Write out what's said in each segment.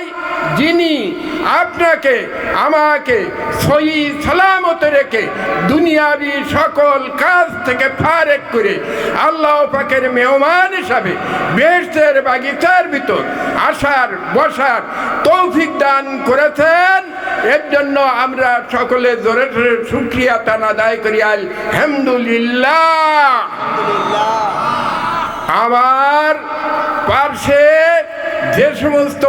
নাই যিনি আপনাকে আমাকে সই সালামত রেখে দুনিয়াবি সকল কাজ থেকে ফারেক করে আল্লাহ পাকের মেহমান হিসাবে বেহেশতের বাগিচার ভিতর আসার বসার তৌফিক দান করেছেন। এর জন্য আমরা সকলে জোরে জোরে সুক্রিয়া তান আদায় করি। আলহামদুলিল্লাহ। আমার পার্শ্বে যে সমস্ত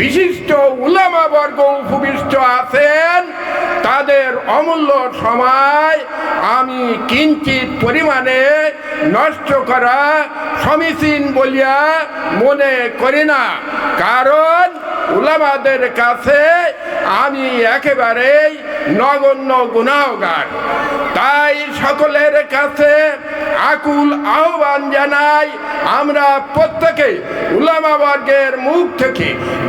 বিশিষ্ট উলামা বর্গ উপবিষ্ট আছেন, তাদের অমূল্য সময় আমি কিঞ্চিত পরিমাণে নষ্ট করা সমীচীন বলিয়া মনে করি না। কারণ উলামাদের কাছে আমি একেবারেই নগণ্য গুণাগার তাই সকলের কাছে আকুল আহ্বান জানাই, আমরা প্রত্যেকে উলামা মুখ থেকে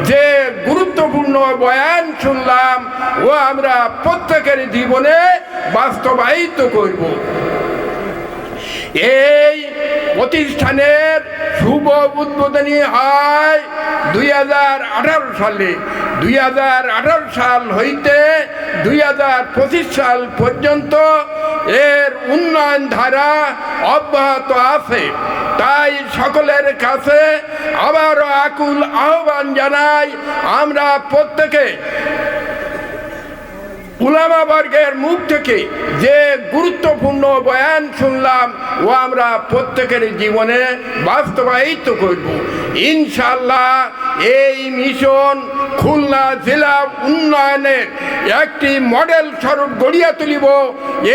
যে গুরুত্বপূর্ণ বয়ান শুনলাম, ও আমরা প্রত্যেকের জীবনে বাস্তবায়িত করব। এই প্রতিষ্ঠানের শুভ উদ্বোধনী হয় দুই হাজার আঠারো সালে। দুই হাজার আঠারো সাল হইতে দুই হাজার পঁচিশ সাল পর্যন্ত এর উন্নয়ন ধারা অব্যাহত আছে। তাই সকলের কাছে আবারও আকুল আহ্বান জানাই আমরা প্রত্যেকে উলামা বর্গের মুখ থেকে যে গুরুত্বপূর্ণ বয়ান শুনলাম, ও আমরা প্রত্যেকের জীবনে বাস্তবায়িত করব। ইনশাল্লাহ এই মিশন খুলনা জেলা উন্নয়নের একটি মডেল স্বরূপ গড়িয়া তুলিব।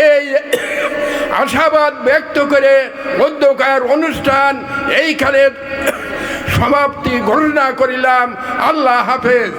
এই আশাবাদ ব্যক্ত করে মধ্যকার অনুষ্ঠান এইখানে সমাপ্তি ঘোষণা করিলাম। আল্লাহ হাফেজ।